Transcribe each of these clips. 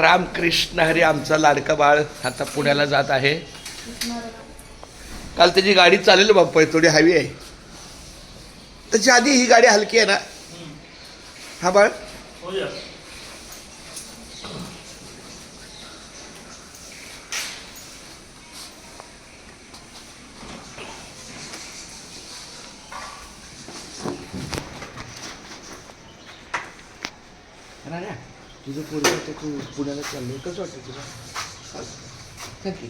रामकृष्ण हरी आमचा लाडका बाळ आता पुण्याला जात आहे. काल त्याची गाडी चालेल बाप्पा थोडी हवी आहे. त्याच्या आधी ही गाडी हलकी आहे ना? हा बाळ? तुझं पोरगं आता तू पुण्याला चाललंय कसं वाटतं तुला? की.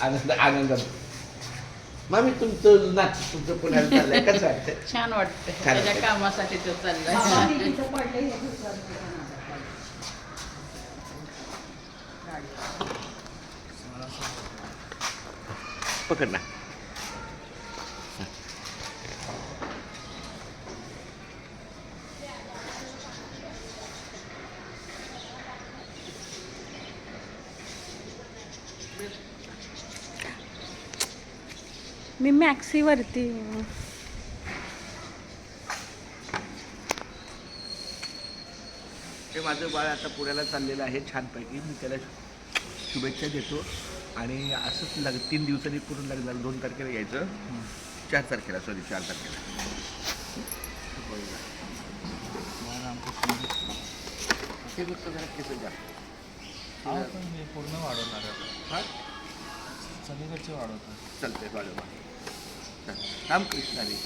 आनंद आनंदात मामी तुमचं ना तुमचं पुण्याला चाललंय कसं वाटतं छान वाटतं त्याच्या. कामासाठी तो चाललाय. पकड ना. मी मॅक्सीवरती हे माझं बाळ आता पुण्याला चाललेलं आहे छानपैकी. मी त्याला शुभेच्छा देतो. आणि असंच लग तीन दिवसांनी पूर्ण लग्न दोन तारखेला यायचं. चार तारखेला सॉरी चार तारखेला. केस जास्त पूर्ण वाढवणार आहे हा? सगळीकडचे वाढवतो चालतंय वाढवा. रामकृष्ण हरी